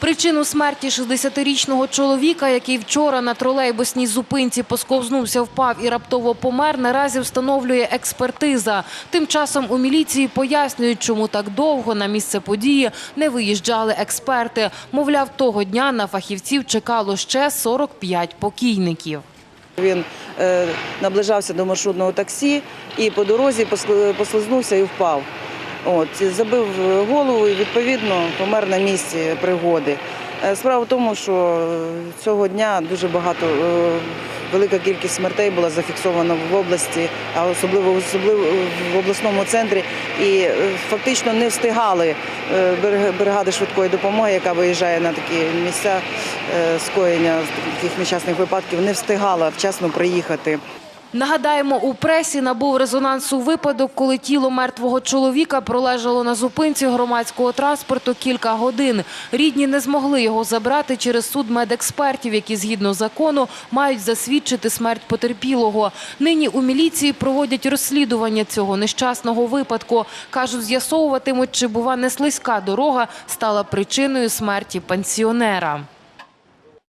Причину смерті 60-річного чоловіка, який вчора на тролейбусній зупинці посковзнувся, впав і раптово помер, наразі встановлює експертиза. Тим часом у міліції пояснюють, чому так довго на місце події не виїжджали експерти. Мовляв, того дня на фахівців чекало ще 45 покійників. Він е, наближався до маршрутного таксі і по дорозі посли- послизнувся і впав. От, забив голову і відповідно помер на місці пригоди. Е, Справа в тому, що цього дня дуже багато, е, велика кількість смертей була зафіксована в області, а особливо, особливо в обласному центрі. І е, фактично не встигали бригади швидкої допомоги, яка виїжджає на такі місця скоєння таких нещасних випадків, не встигала вчасно приїхати. Нагадаємо, у пресі набув резонансу випадок, коли тіло мертвого чоловіка пролежало на зупинці громадського транспорту кілька годин. Рідні не змогли його забрати через суд медекспертів, які згідно закону мають засвідчити смерть потерпілого. Нині у міліції проводять розслідування цього нещасного випадку. Кажуть, з'ясовуватимуть, чи бува не слизька дорога стала причиною смерті пенсіонера.